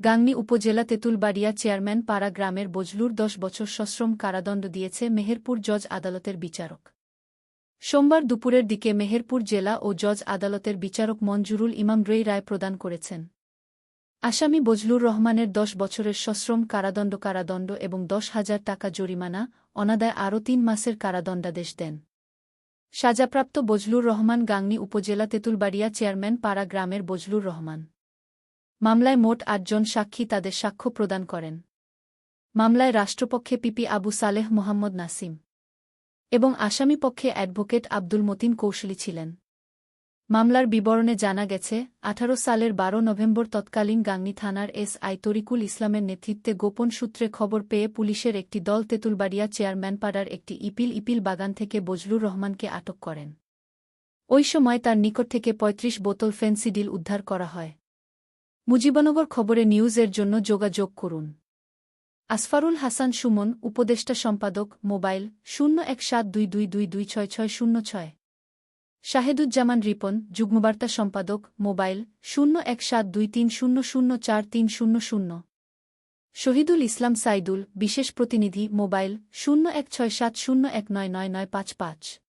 গাংনী উপজেলা তেঁতুলবাড়িয়া চেয়ারম্যান পাড়া গ্রামের বজলুর দশ বছর সশ্রম কারাদণ্ড দিয়েছে মেহেরপুর জজ আদালতের বিচারক। সোমবার দুপুরের দিকে মেহেরপুর জেলা ও জজ আদালতের বিচারক মঞ্জুরুল ইমাম রেই রায় প্রদান করেছেন। আসামি বজলুর রহমানের দশ বছরের সশ্রম কারাদণ্ড কারাদণ্ড এবং দশ হাজার টাকা জরিমানা, অনাদায় আরও তিন মাসের কারাদণ্ডাদেশ দেন। সাজাপ্রাপ্ত বজলুর রহমান গাংনী উপজেলা তেঁতুলবাড়িয়া চেয়ারম্যান পাড়া গ্রামের বজলুর রহমান। মামলায় মোট আটজন সাক্ষী তাদের সাক্ষ্য প্রদান করেন। মামলায় রাষ্ট্রপক্ষে পিপি আবু সালেহ মোহাম্মদ নাসিম এবং আসামিপক্ষে অ্যাডভোকেট আব্দুল মতিন কৌশলী ছিলেন। মামলার বিবরণে জানা গেছে, আঠারো সালের বারো নভেম্বর তৎকালীন গাংনী থানার এস আই তরিকুল ইসলামের নেতৃত্বে গোপন সূত্রে খবর পেয়ে পুলিশের একটি দল তেঁতুলবাড়িয়া চেয়ারম্যান পাড়ার একটি ইপিল ইপিল বাগান থেকে বজলুর রহমানকে আটক করেন। ওই সময় তার নিকট থেকে ৩৫ বোতল ফেন্সিডিল উদ্ধার করা হয়। মুজিবনগর খবরে নিউজের জন্য যোগাযোগ করুন। আসফারুল হাসান সুমন, উপদেষ্টা সম্পাদক, মোবাইল শূন্য এক সাত দুই দুই দুই দুই ছয় ছয় শূন্য ছয়। শাহেদুজ্জামান রিপন, যুগ্মবার্তা সম্পাদক, মোবাইল শূন্য এক সাত দুই তিন শূন্য শূন্য চার তিন শূন্য শূন্য। শহীদুল ইসলাম সাইদুল, বিশেষ প্রতিনিধি, মোবাইল শূন্য এক ছয় সাত শূন্য এক নয় নয় নয় পাঁচ পাঁচ।